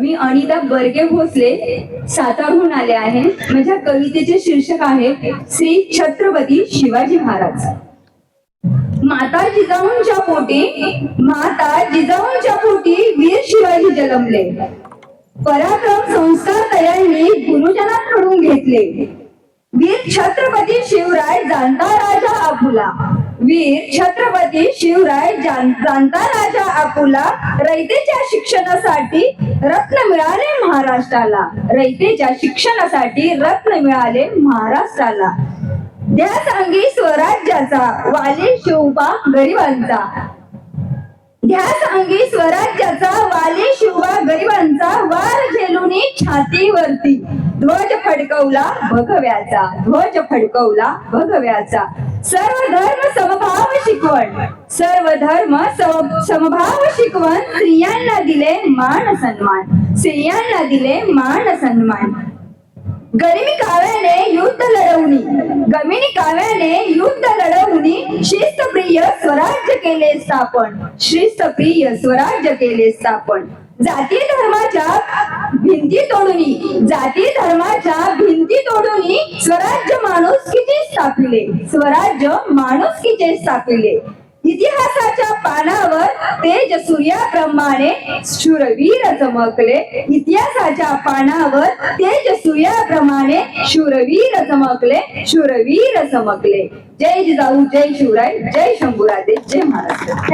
मी अनिता बर्गे भोसले सातारहून आले आहे. माझ्या कवितेचे शीर्षक आहे श्री छत्रपती शिवाजी महाराज. माता जिजाऊंच्या पोटी माता जिजाऊंच्या पोटी वीर शिवाजी जन्मले. पराक्रम संस्कार तयांनी गुरुजनांकडून घेतले. वीर छत्रपती शिवराय जाणता राजा आपुला वीर छत्रपती शिवराय जाणता राजा आपुला रयतेच्या शिक्षणासाठी रत्न मिळाले महाराष्ट्राला. रयतेच्या शिक्षणासाठी रत्न मिळाले महाराष्ट्राला. द्या सांगी स्वराज्याचा वाले शिवबा गरिबांचा. ध्या सांगी स्वराज्याचा वाले शिवबा गरिबांचा वार झेलुनी छातीवरती. ध्वज फडकवला भगव्याचा. ध्वज फडकवला भगव्याचा. सर्व धर्म समभाव शिकवण. सर्व धर्म समभाव शिकवण. स्त्रियांना दिले मान सन्मान. स्त्रियांना दिले मान सन्मान. गरिमी काव्याने युद्ध लढवणी गमिनी काव्याने युद्ध लढवणी शिस्तप्रिय स्वराज्य केले स्थापन. शिस्तप्रिय स्वराज्य केले स्थापन. जाती धर्माच्या भिंती तोडून जाती धर्माच्या भिंती तोडून स्वराज्य माणुसकीचे स्थापिले स्वराज्य माणुसकीचे स्थापिले इतिहासाच्या पानावर तेज सूर्याप्रमाणे शूरवीर चमकले. इतिहासाच्या पानावर तेज सूर्याप्रमाणे शूरवीर चमकले. शूरवीर चमकले. जय जिजाऊ जय शिवराय जय शंभूराजे जय महाराष्ट्र.